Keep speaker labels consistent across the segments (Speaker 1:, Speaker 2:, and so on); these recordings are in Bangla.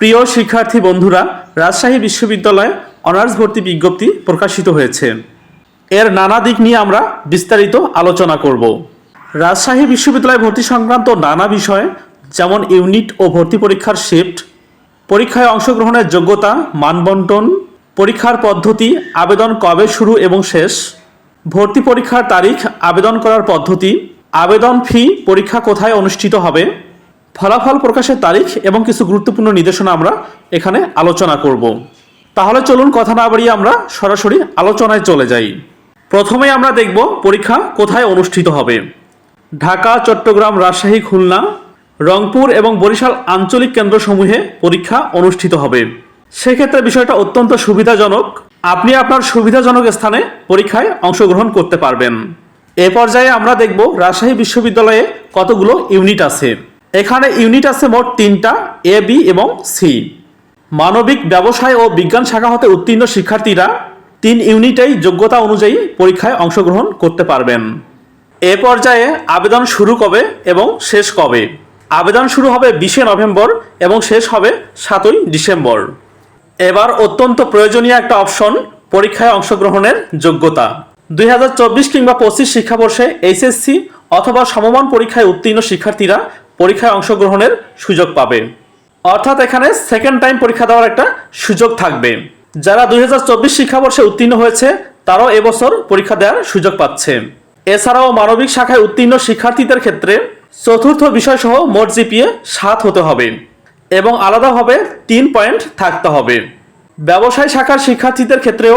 Speaker 1: প্রিয় শিক্ষার্থী বন্ধুরা, রাজশাহী বিশ্ববিদ্যালয়ে অনার্স ভর্তি বিজ্ঞপ্তি প্রকাশিত হয়েছে। এর নানা দিক নিয়ে আমরা বিস্তারিত আলোচনা করব। রাজশাহী বিশ্ববিদ্যালয় ভর্তি সংক্রান্ত নানা বিষয়, যেমন ইউনিট ও ভর্তি পরীক্ষার শিফট পরীক্ষায় অংশগ্রহণের যোগ্যতা, মানবন্টন, পরীক্ষার পদ্ধতি, আবেদন কবে শুরু এবং শেষ, ভর্তি পরীক্ষার তারিখ, আবেদন করার পদ্ধতি, আবেদন ফি, পরীক্ষা কোথায় অনুষ্ঠিত হবে ফলাফল প্রকাশের তারিখ এবং কিছু গুরুত্বপূর্ণ নির্দেশনা আমরা এখানে আলোচনা করব। তাহলে চলুন কথা না বাড়িয়ে আমরা সরাসরি আলোচনায় চলে যাই। প্রথমে আমরা দেখব পরীক্ষা কোথায় অনুষ্ঠিত হবে। ঢাকা, চট্টগ্রাম, রাজশাহী, খুলনা, রংপুর এবং বরিশাল আঞ্চলিক কেন্দ্রসমূহে পরীক্ষা অনুষ্ঠিত হবে। সেক্ষেত্রে বিষয়টা অত্যন্ত সুবিধাজনক। আপনি আপনার সুবিধাজনক স্থানে পরীক্ষায় অংশগ্রহণ করতে পারবেন। এ পর্যায়ে আমরা দেখব রাজশাহী বিশ্ববিদ্যালয়ে কতগুলো ইউনিট আছে। এখানে ইউনিট আছে মোট তিনটা এ বি এবং সি মানবিক ব্যবসায় ও বিজ্ঞান শাখা হতে উত্তীর্ণ শিক্ষার্থীরা তিন ইউনিটেই যোগ্যতা অনুযায়ী পরীক্ষায় অংশগ্রহণ করতে পারবেন। এ পর্যায়ে আবেদন শুরু কবে এবং শেষ কবে? আবেদন শুরু হবে বিশে নভেম্বর এবং শেষ হবে সাতই ডিসেম্বর। এবার অত্যন্ত প্রয়োজনীয় একটা অপশন, পরীক্ষায় অংশগ্রহণের যোগ্যতা। দুই হাজার চব্বিশ কিংবা পঁচিশ শিক্ষাবর্ষে এইচএসসি অথবা সমমান পরীক্ষায় উত্তীর্ণ শিক্ষার্থীরা পরীক্ষায় অংশগ্রহণের সুযোগ পাবে। অর্থাৎ এখানে সেকেন্ড টাইম পরীক্ষা দেওয়ার একটা সুযোগ থাকবে। যারা দুই হাজার চব্বিশ শিক্ষাবর্ষে উত্তীর্ণ হয়েছে, তারাও এবছর পরীক্ষা দেওয়ার সুযোগ পাচ্ছে। এছাড়াও মানবিক শাখায় উত্তীর্ণ শিক্ষার্থীদের ক্ষেত্রে চতুর্থ বিষয় সহ মোট জিপিএ সাত হতে হবে এবং আলাদাভাবে তিন পয়েন্ট থাকতে হবে। ব্যবসায় শাখার শিক্ষার্থীদের ক্ষেত্রেও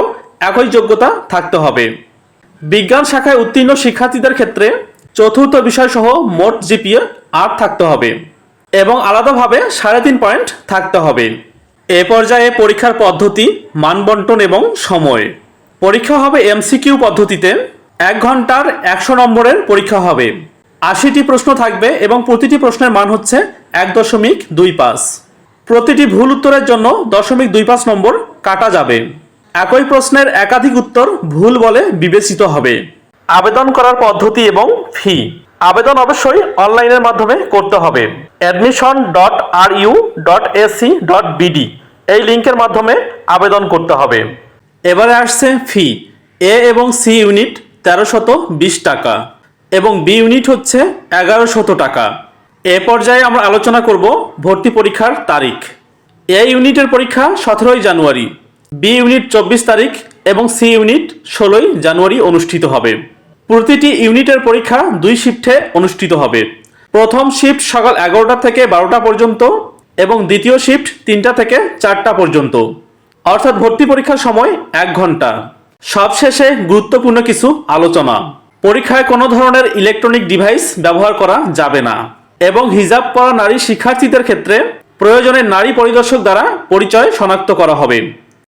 Speaker 1: একই যোগ্যতা থাকতে হবে। বিজ্ঞান শাখায় উত্তীর্ণ শিক্ষার্থীদের ক্ষেত্রে চতুর্থ বিষয় সহ মোট জিপিএ আট থাকতে হবে এবং আলাদাভাবে সাড়ে তিন পয়েন্ট থাকতে হবে। এ পর্যায়ে পরীক্ষার পদ্ধতি, মানবন্টন এবং সময়। পরীক্ষা হবে এমসিকিউ পদ্ধতিতে। এক ঘণ্টার একশো নম্বরের পরীক্ষা হবে। আশিটি প্রশ্ন থাকবে এবং প্রতিটি প্রশ্নের মান হচ্ছে এক দশমিক দুই পাঁচ। প্রতিটি ভুল উত্তরের জন্য দশমিক দুই পাঁচ নম্বর কাটা যাবে। একই প্রশ্নের একাধিক উত্তর ভুল বলে বিবেচিত হবে। আবেদন করার পদ্ধতি এবং ফি। আবেদন অবশ্যই অনলাইনের মাধ্যমে করতে হবে। Admission dot R U dot AC dot BD এই লিঙ্কের মাধ্যমে আবেদন করতে হবে। এবারে আসছে ফি এ এবং সি ইউনিট তেরোশত বিশ টাকা এবং বি ইউনিট হচ্ছে এগারোশত টাকা। এ পর্যায়ে আমরা আলোচনা করব ভর্তি পরীক্ষার তারিখ। এ ইউনিটের পরীক্ষা সতেরোই জানুয়ারি বি ইউনিট চব্বিশ তারিখ এবং সি ইউনিট ষোলোই জানুয়ারি অনুষ্ঠিত হবে। প্রতিটি ইউনিটের পরীক্ষা দুই শিফটে অনুষ্ঠিত হবে। প্রথম শিফট সকাল এগারোটা থেকে বারোটা পর্যন্ত এবং দ্বিতীয় শিফট তিনটা থেকে চারটা পর্যন্ত। অর্থাৎ ভর্তি পরীক্ষার সময় এক ঘণ্টা। সবশেষে গুরুত্বপূর্ণ কিছু আলোচনা। পরীক্ষায় কোনো ধরনের ইলেকট্রনিক ডিভাইস ব্যবহার করা যাবে না এবং হিজাব পরা নারী শিক্ষার্থীদের ক্ষেত্রে প্রয়োজনে নারী পরিদর্শক দ্বারা পরিচয় শনাক্ত করা হবে।